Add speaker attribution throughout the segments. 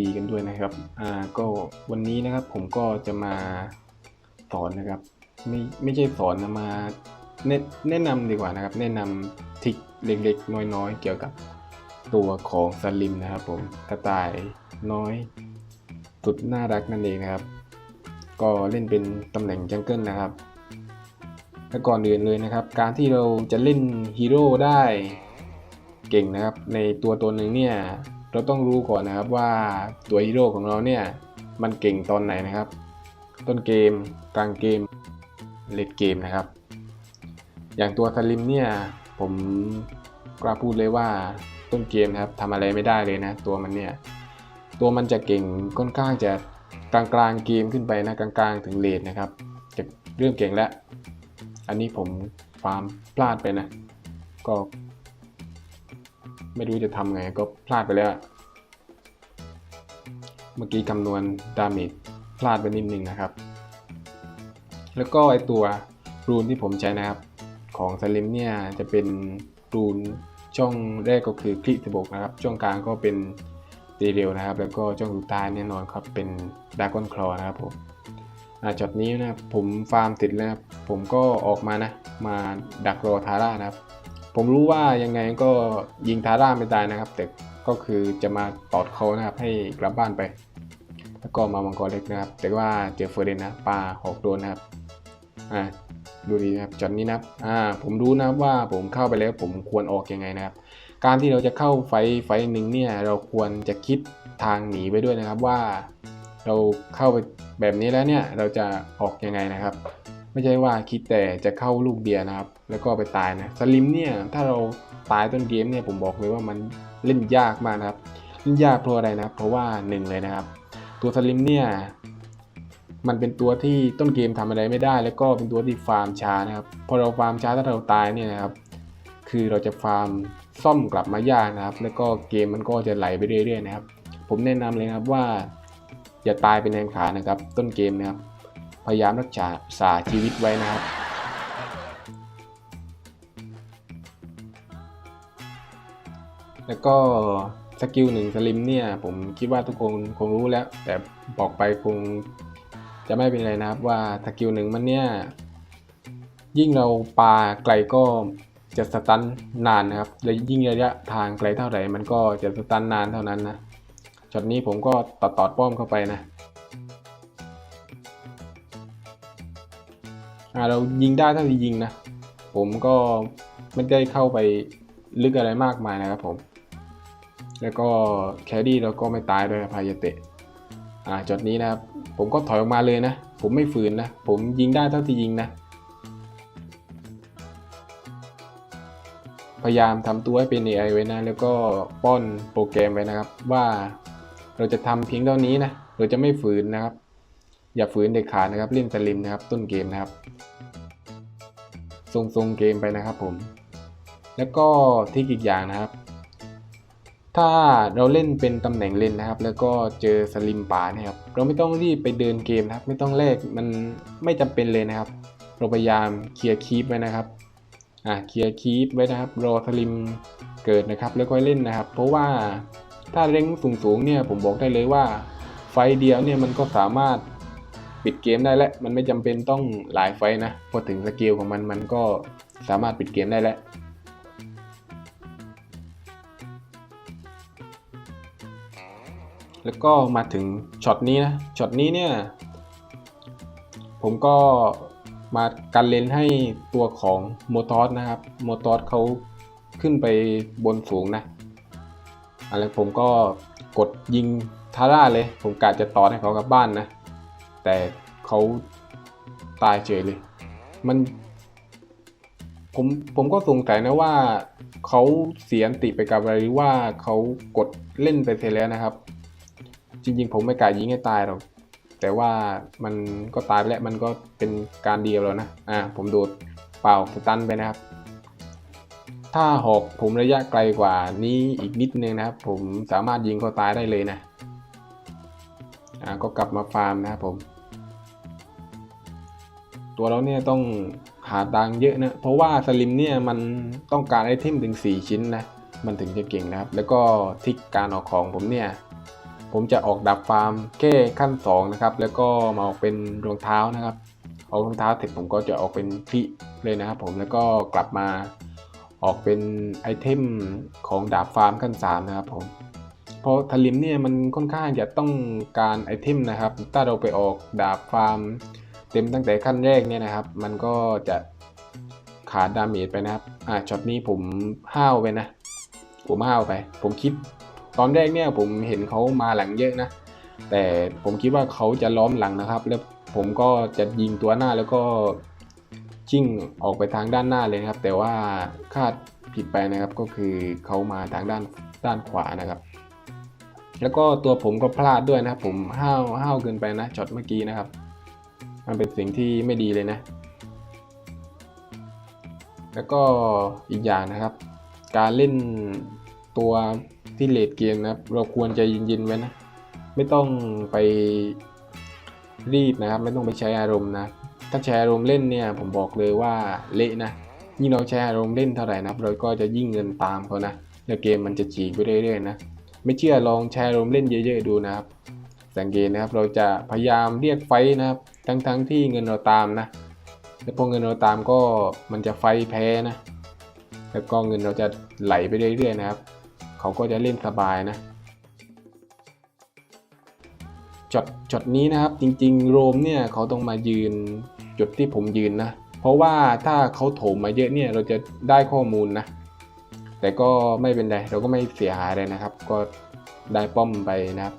Speaker 1: ดีกันด้วยนะครับ อ่า ก็วันนี้นะครับผมก็จะมาสอนนะครับ ไม่ไม่ใช่สอนนะมาแนะแนะนำดีกว่านะครับ แนะนำทิคเล็กๆ น้อยๆ เกี่ยวกับตัวของสลิมนะครับผมกระต่ายน้อยสุดน่ารักนั่นเองนะครับ ก็เล่นเป็นตำแหน่งจังเกิลนะครับและก่อนอื่นเลยนะครับ การที่เราจะเล่นฮีโร่ได้เก่งนะครับ ในตัวตัวหนึ่งเนี่ย เราต้องรู้ก่อนนะครับว่าตัวฮีโร่ของเราเนี่ยมันเก่งตอนไหนนะครับ ต้นเกมกลางเกมเลดเกมนะครับ อย่างตัวสลิมเนี่ยผมกล้าพูดเลยว่าต้นเกมนะครับทำอะไรไม่ได้เลยนะ ตัวมันเนี่ยตัวมันจะเก่งค่อนข้างจะกลางกลางเกมขึ้นไปนะกลางๆถึงเลดนะครับจะเริ่มเก่งแล้ว อันนี้ผมฟาร์มพลาดไปนะก็ ไม่รู้จะทำไงก็พลาดไปแล้ว เมื่อกี้คำนวณดาเมจพลาดไปนิดนึงนะครับ แล้วก็ไอตัวรูนที่ผมใช้นะครับของสลิมเนี่ยจะเป็นรูนช่องแรกก็คือคลิกสบกนะครับ ช่องกลางก็เป็นตีเร็วนะครับ แล้วก็ช่องสุดท้ายแน่นอนครับเป็นดากอนคลอนะครับผมอาช็อตนี้นะผมฟาร์มติดแล้วนะผมก็ออกมานะ มาดักรอทาร่านะครับ ผมรู้ว่ายังไงก็ยิงทาร่าไม่ตายนะครับ แต่ก็คือจะมาตอดเขานะครับให้กลับบ้านไป แล้วก็มามังกรเล็กนะครับ แต่ว่าเจอเฟอร์เรนนะปลาหอกโดนนะครับอ่าดูดีนะครับช็อตนี้นะครับอ่าผมรู้นะครับว่าผมเข้าไปแล้วผมควรออกยังไงนะครับ การที่เราจะเข้าไฟไฟหนึ่งเนี่ยเราควรจะคิดทางหนีไปด้วยนะครับว่า เราเข้าไปแบบนี้แล้วเนี่ยเราจะออกยังไงนะครับ ไม่ใช่ว่าคิดแต่จะเข้าลูกเดียนะครับ แล้วก็ไปตายนะสลิมเนี่ยถ้าเราตายต้นเกมเนี่ยผมบอกเลยว่ามันเล่นยากมากนะครับเล่นยากเพราะอะไรนะเพราะว่าหนึ่งเลยนะครับ ตัวสลิมเนี่ยมันเป็นตัวที่ต้นเกมทำอะไรไม่ได้ แล้วก็เป็นตัวที่ฟาร์มช้านะครับพอเราฟาร์มช้าถ้าเราตายเนี่ยนะครับ คือเราจะฟาร์มซ่อมกลับมายากนะครับ แล้วก็เกมมันก็จะไหลไปเรื่อยๆนะครับ ผมแนะนำเลยนะครับว่า อย่าตายเป็นแรงขานะครับ ต้นเกมนะครับ พยายามรักษาษาชีวิตไว้นะครับแล้วก็สกิลหนึ่งสลิมเนี่ยผมคิดว่าทุกคนคงรู้แล้ว แต่บอกไปคงจะไม่เป็นไรนะครับว่าสกิลหนึ่งมันเนี่ยยิ่งเราปาไกลก็จะสตันนานนะครับและยิ่งระยะทางไกลเท่าไหร่มันก็จะสตันนานเท่านั้นนะช็อตนี้ผมก็ตอดตอดป้อมเข้าไปนะ อ่าเรายิงได้เท่าที่ยิงนะ ผมก็ไม่ได้เข้าไปลึกอะไรมากมายนะครับผม แล้วก็แคดี้เราก็ไม่ตายด้วยพายเตะอ่าจดนี้นะครับ ผมก็ถอยออกมาเลยนะ ผมไม่ฝืนนะ ผมยิงได้เท่าที่ยิงนะ พยายามทำตัวให้เป็น AI ไว้นะ แล้วก็ป้อนโปรแกรมไว้นะครับ ว่าเราจะทำเพียงเท่านี้นะ เราจะไม่ฝืนนะครับ อย่าฝืนเด็ดขาดนะครับเล่นสลิมนะครับ ต้นเกมนะครับ ทรงทรงเกมไปนะครับผม แล้วก็ทริกอีกอย่างนะครับ ถ้าเราเล่นเป็นตำแหน่งเล่นนะครับ แล้วก็เจอสลิมป่านี่ยครับ เราไม่ต้องรีบไปเดินเกมนะครับ ไม่ต้องแลกมันไม่จำเป็นเลยนะครับ เราพยายามเคลียร์คีปไว้นะครับอ่าเคลียร์คีปไว้นะครับ รอสลิมเกิดนะครับแล้วค่อยเล่นนะครับ เพราะว่าถ้าเร่งสูงๆเนี่ยผมบอกได้เลยว่าไฟเดียวเนี่ยมันก็สามารถ ปิดเกมได้แล้ว มันไม่จำเป็นต้องหลายไฟนะพอถึงสกิลของมันมันก็สามารถปิดเกมได้แล้วแล้วก็มาถึงช็อตนี้นะช็อตนี้เนี่ยผมก็มากันเลนให้ตัวของโมทอสนะครับโมทอสเขาขึ้นไปบนสูงนะอะไรผมก็กดยิงทาร่าเลย ผมกะจะต่อให้เขากลับบ้านนะ แต่เขาตายเฉยเลย มัน ผมผมก็สงสัยนะว่าเขาเสียนติไปกับอะไรหรือว่าเขากดเล่นไปเสร็จแล้วนะครับ จริง ๆ ผมไม่กะยิงให้ตายหรอกแต่ว่ามันก็ตายไปแล้วมันก็เป็นการเดียวแล้วนะอ่าผมโดดเปล่าสตันไปนะครับ ถ้าหอกผมระยะไกลกว่านี้อีกนิดนึงนะครับ ผมสามารถยิงเขาตายได้เลยนะอ่าก็กลับมาฟาร์มนะครับผม ตัวเราเนี่ยต้องหาตังเยอะนะ เพราะว่าสลิมเนี่ยมันต้องการไอเทมถึง 4 ชิ้นนะ มันถึงจะเก่งนะครับ แล้วก็ทิกการออกของผมเนี่ย ผมจะออกดับฟาร์มแค่ขั้น 2 นะครับ แล้วก็มาออกเป็นรองเท้านะครับ ออกรองเท้าเสร็จผมก็จะออกเป็นพิเลยนะครับผม แล้วก็กลับมาออกเป็นไอเทมของดาบฟาร์มขั้น 3 นะครับผมเพราะทลิมเนี่ยมันค่อนข้างจะต้องการไอเทมนะครับ ถ้าเราไปออกดาบฟาร์ม เต็มตั้งแต่ขั้นแรกเนี่ยนะครับ มันก็จะขาดดาเมจไปนะครับ อ่าช็อตนี้ผมห้าวไปนะ ผมห้าวไป ผมคิดตอนแรกเนี่ยผมเห็นเขามาหลังเยอะนะ แต่ผมคิดว่าเขาจะล้อมหลังนะครับ แล้วผมก็จะยิงตัวหน้าแล้วก็จิ้งออกไปทางด้านหน้าเลยนะครับ แต่ว่าคาดผิดไปนะครับ ก็คือเขามาทางด้านด้านขวานะครับ แล้วก็ตัวผมก็พลาดด้วยนะครับ ผมห้าวห้าวเกินไปนะช็อตเมื่อกี้นะครับ มันเป็นสิ่งที่ไม่ดีเลยนะ แล้วก็อีกอย่างนะครับ การเล่นตัวที่เลดเกมนะครับ เราควรจเย็นๆไว้นะ ไม่ต้องไปรีบนะครับ ไม่ต้องไปใช้อารมณ์นะ ถ้าใช้อารมณ์เล่นเนี่ย ผมบอกเลยว่าเละนะ ยิ่งเราใช้อารมณ์เล่นเท่าไหร่นะเราก็จะยิ่งเงินตามเขานะ แล้วเกมมันจะฉีกไปเรื่อยๆนะ ไม่เชื่อลองใช้อารมณ์เล่นเยอะ ๆ ดูนะครับ สังเกตนะครับ เราจะพยายามเรียกไฟนะครับ ทั้งๆที่เงินเราตามนะแล้วพอเงินเราตามก็มันจะไฟแพ้นะ แล้วก็เงินเราจะไหลไปเรื่อยๆนะครับ เขาก็จะเล่นสบายนะจดจดนี้นะครับจริงๆ โรมเนี่ยเขาต้องมายืนจุดที่ผมยืนนะ เพราะว่าถ้าเขาโถมมาเยอะเนี่ยเราจะได้ข้อมูลนะ แต่ก็ไม่เป็นไรเราก็ไม่เสียหายเลยนะครับ ก็ได้ป้อมไปนะครับ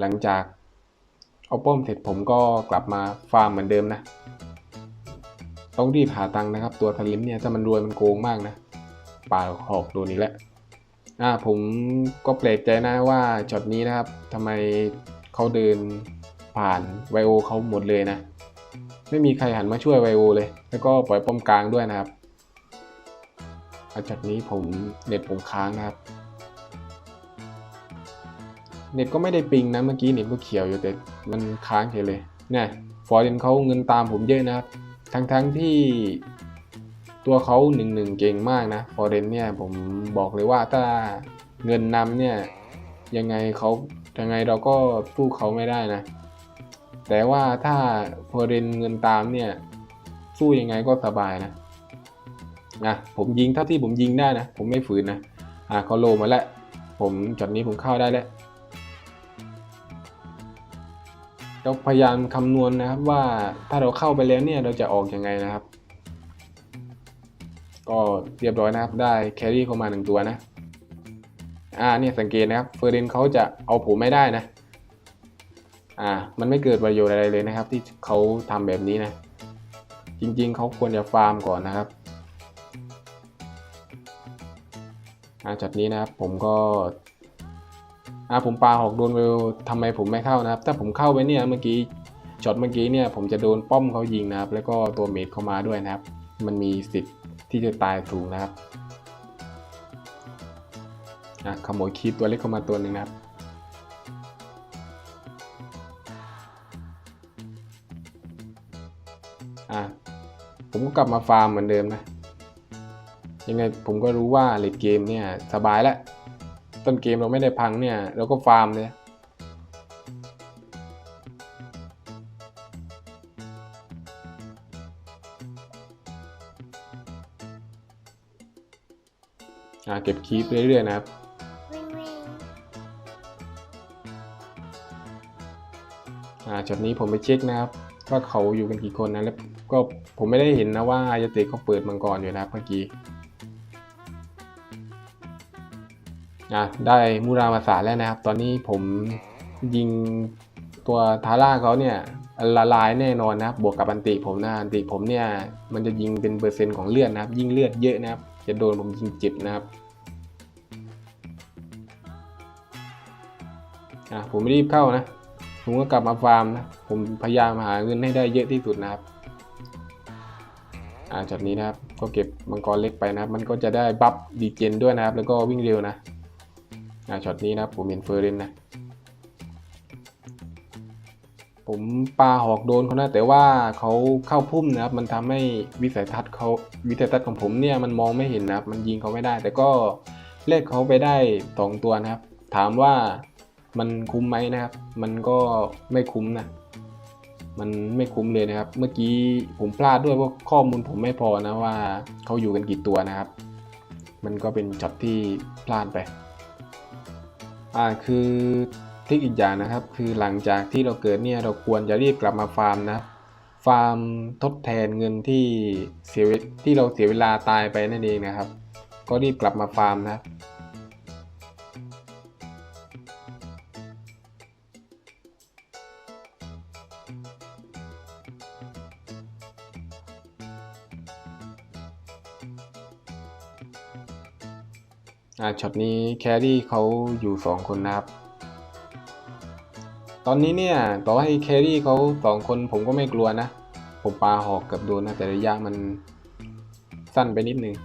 Speaker 1: หลังจากเอาป้อมเสร็จผมก็กลับมาฟาร์มเหมือนเดิมนะ ต้องรีบหาตังค์นะครับ ตัวทลิมเนี่ยถ้ามันรวยมันโกงมากนะป่าหอกโดนอีกแหล้วอ่าผมก็แปลกใจนะว่าช็อตนี้นะครับทำไมเขาเดินผ่านไวโอเขาหมดเลยนะ ไม่มีใครหันมาช่วยไวโอเลย แล้วก็ปล่อยป้อมกลางด้วยนะครับอะช็อตนี้ผมเน็ตผมค้างนะครับ เน็ตก็ไม่ได้ปิงนะเมื่อกี้เน็ตก็เขียวอยู่แต่มันค้างเฉยเลยเนี่ยฟอร์เรนเขาเงินตามผมเยอะนะครับ ทั้งทั้งๆที่ตัวเขาหนึ่งหนึ่งเก่งมากนะฟอร์เรนเนี่ยผมบอกเลยว่าถ้าเงินนำเนี่ยยังไงเขายังไงเราก็สู้เขาไม่ได้นะ แต่ว่าถ้าฟอร์เรนเงินตามเนี่ยสู้ยังไงก็สบายนะนะผมยิงเท่าที่ผมยิงได้นะ ผมไม่ฝืนนะอะเขาโลมาแล้วผมจอดนี้ผมเข้าได้แล้ว เราพยายามคำนวณนะครับว่าถ้าเราเข้าไปแล้วเนี่ยเราจะออกยังไงนะครับ ก็เรียบร้อยนะครับได้แครี่เข้ามาหนึ่งตัวนะอ่าเนี่ยสังเกตนะครับเฟอร์เรนเขาจะเอาผมไม่ได้นะอ่ามันไม่เกิดประโยชน์อะไรเลยนะครับ ที่เขาทำแบบนี้นะ จริงๆ เขาควรจะฟาร์มก่อนนะครับอ่าจัดนี้นะครับผมก็ อ่าผมปาหอกโดนเวลทำไมผมไม่เข้านะครับ ถ้าผมเข้าไปเนี่ยเมื่อกี้ช็อตเมื่อกี้เนี่ยผมจะโดนป้อมเขายิงนะครับ แล้วก็ตัวเมดเข้ามาด้วยนะครับ มันมีสิทธิ์ที่จะตายสูงนะครับอะขโมยคีตัวเล็กเข้ามาตัวหนึ่งนะครับอะผมก็กลับมาฟาร์มเหมือนเดิมนะยังไงผมก็รู้ว่าเลดเกมเนี่ยสบายแล้ว ต้นเกมเราไม่ได้พังเนี่ยเราก็ฟาร์มเลยอ่าเก็บคีปเรื่อยๆนะครับอ่าช็อตนี้ผมไปเช็คนะครับว่าเขาอยู่กันกี่คนนะแล้วก็ผมไม่ได้เห็นนะว่าอายาเตะเขาเปิดมังกรอยู่นะเมื่อกี้ อะได้มูรามาสาแล้วนะครับ ตอนนี้ผมยิงตัวทาร่าเขาเนี่ยละลายแน่นอนนะครับ บวกกับอันติผมนะอันติผมเนี่ยมันจะยิงเป็นเปอร์เซ็นต์ของเลือดนะครับ ยิ่งเลือดเยอะนะครับ จะโดนผมยิงเจ็บนะครับอะผมไม่รีบเข้านะ ผมก็กลับมาฟาร์มนะ ผมพยายามหาเงินให้ได้เยอะที่สุดนะครับอ่าจากนี้นะครับ ก็เก็บมังกรเล็กไปนะครับ มันก็จะได้บัฟดีเจนด้วยนะครับ แล้วก็วิ่งเร็วนะ ช็อตนี้นะครับผมเห็นเฟอร์เรนนะ ผมปาหอกโดนเขานะแต่ว่าเขาเข้าพุ่มนะครับ มันทำให้วิสัยทัศน์เขาวิสัยทัศน์ของผมเนี่ยมันมองไม่เห็นนะครับ มันยิงเขาไม่ได้ แต่ก็เล่เขาไปได้สองตัวนะครับ ถามว่ามันคุ้มไหมนะครับ มันก็ไม่คุ้มนะมันไม่คุ้มเลยนะครับ เมื่อกี้ผมพลาดด้วยเพราะข้อมูลผมไม่พอนะว่าเขาอยู่กันกี่ตัวนะครับ มันก็เป็นช็อตที่พลาดไป อ่าคือทริคอีกอย่างนะครับ คือหลังจากที่เราเกิดเนี่ยเราควรจะรีบกลับมาฟาร์มนะฟาร์มทดแทนเงินที่เสียเวที่เราเสียเวลาตายไปนั่นเองนะครับ ก็รีบกลับมาฟาร์มนะ ช็อตนี้แครี่เขาอยู่ 2 คนนะครับ ตอนนี้เนี่ยต่อให้แครี่เขา2 คนผมก็ไม่กลัวนะ ผมปาหอกเกับโดนนะ แต่ระยะมันสั้นไปนิดนึง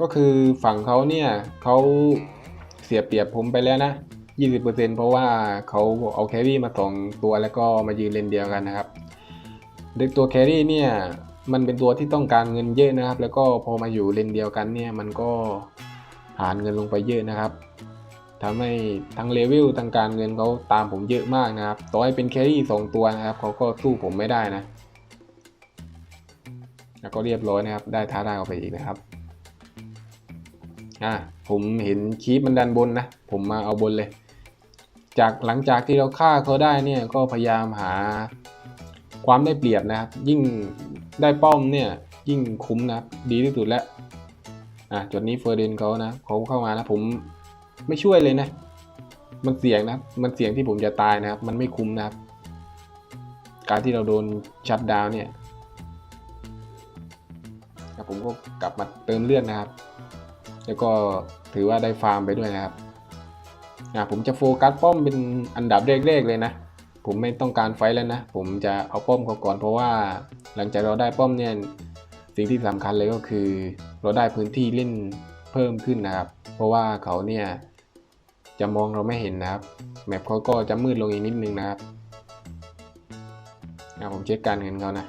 Speaker 1: ก็คือฝั่งเขาเนี่ยเขาเสียเปรียบผมไปแล้วนะ 20%เพราะว่าเขาเอาแครี่มาสองตัวแล้วก็มายืนเลนเดียวกันนะครับ เด็กตัวแครี่เนี่ย มันเป็นตัวที่ต้องการเงินเยอะนะครับ แล้วก็พอมาอยู่เลนเดียวกันเนี่ยมันก็หารเงินลงไปเยอะนะครับทำให้ทั้งเลเวลทั้งการเงินเขาตามผมเยอะมากนะครับต่อให้เป็นแครี่สองตัวนะครับเขาก็สู้ผมไม่ได้นะ แล้วก็เรียบร้อยนะครับ ได้ท้าทายออกไปอีกนะครับอะผมเห็นคีปมันดันบนนะ ผมมาเอาบนเลย จากหลังจากที่เราฆ่าเขาได้เนี่ยก็พยายามหา ความได้เปรียบนะครับ ยิ่งได้ป้อมเนี่ยยิ่งคุ้มนะครับดีที่สุดแล้วอะจุดนี้เฟอร์เดนเขานะเขาเข้ามานะผมไม่ช่วยเลยนะ มันเสี่ยงนะมันเสี่ยงที่ผมจะตายนะครับ มันไม่คุ้มนะครับ การที่เราโดนชัดดาวเนี่ยแล้วผมก็กลับมาเติมเลือดนะครับ แล้วก็ถือว่าได้ฟาร์มไปด้วยนะครับอะผมจะโฟกัสป้อมเป็นอันดับแรกๆเลยนะ ผมไม่ต้องการไฟแล้วนะ ผมจะเอาป้อมเขาก่อนเพราะว่าหลังจากเราได้ป้อมเนี่ยสิ่งที่สำคัญเลยก็คือ เราได้พื้นที่เล่นเพิ่มขึ้นนะครับ เพราะว่าเขาเนี่ยจะมองเราไม่เห็นนะครับแมปเขาก็จะมืดลงอีกนิดนึงนะครับอะผมเช็คการเงินเขานะ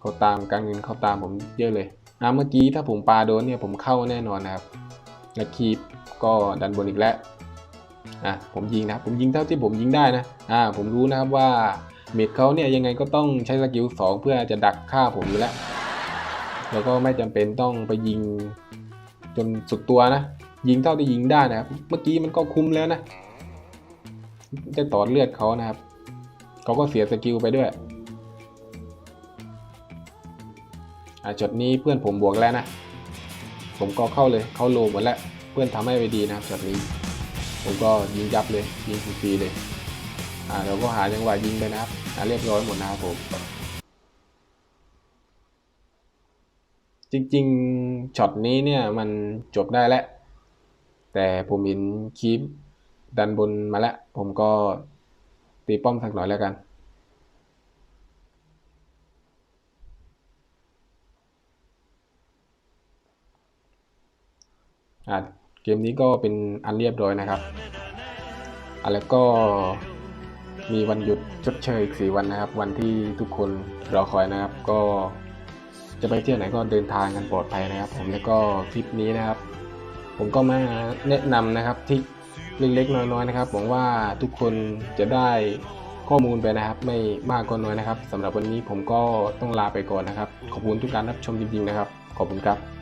Speaker 1: เขาตามการเงินเขาตามผมเยอะเลยอะเมื่อกี้ถ้าผมปาโดนเนี่ยผมเข้าแน่นอนนะครับและคีปก็ดันบนอีกแล้ว อะผมยิงนะครับผมยิงเท่าที่ผมยิงได้นะอ่าผมรู้นะครับว่าเมดเขาเนี่ยยังไงก็ต้องใช้สกิล2เพื่อจะดักฆ่าผมอยู่แล้ว แล้วก็ไม่จำเป็นต้องไปยิงจนสุดตัวนะ ยิงเท่าที่ยิงได้นะครับ เมื่อกี้มันก็คุ้มแล้วนะจะต่อเลือดเขานะครับเขาก็เสียสกิลไปด้วยอะจดนี้เพื่อนผมบวกแล้วนะ ผมก็เข้าเลยเข้าโลหมดแล้ว เพื่อนทำให้ไปดีนะครับจดนี้ ผมก็ยิงยับเลย ยิงฟรีเลย อ่าเราก็หาจังหวะยิงไปนะครับอ่าเรียบร้อยหมดนะครับผม จริงๆช็อตนี้เนี่ยมันจบได้แล้ว แต่ผมเห็นคีปดันบนมาแล้ว ผมก็ตีป้อมสักหน่อยแล้วกันอ่า กมนี้ก็เป็นอันเรียบร้อยนะครับอะแล้วก็มีวันหยุดชดเชยอีกสี่วันนะครับ วันที่ทุกคนรอคอยนะครับ ก็จะไปเที่ยวไหนก็เดินทางกันปลอดภัยนะครับ ผมแล้วก็คลิปนี้นะครับ ผมก็มาแนะนำนะครับที่เล็กๆน้อยๆนะครับหวังว่าทุกคนจะได้ข้อมูลไปนะครับ ไม่มากก็น้อยนะครับสำหรับวันนี้ผมก็ต้องลาไปก่อนนะครับ ขอบคุณทุกการรับชมจริงๆนะครับ ขอบคุณครับ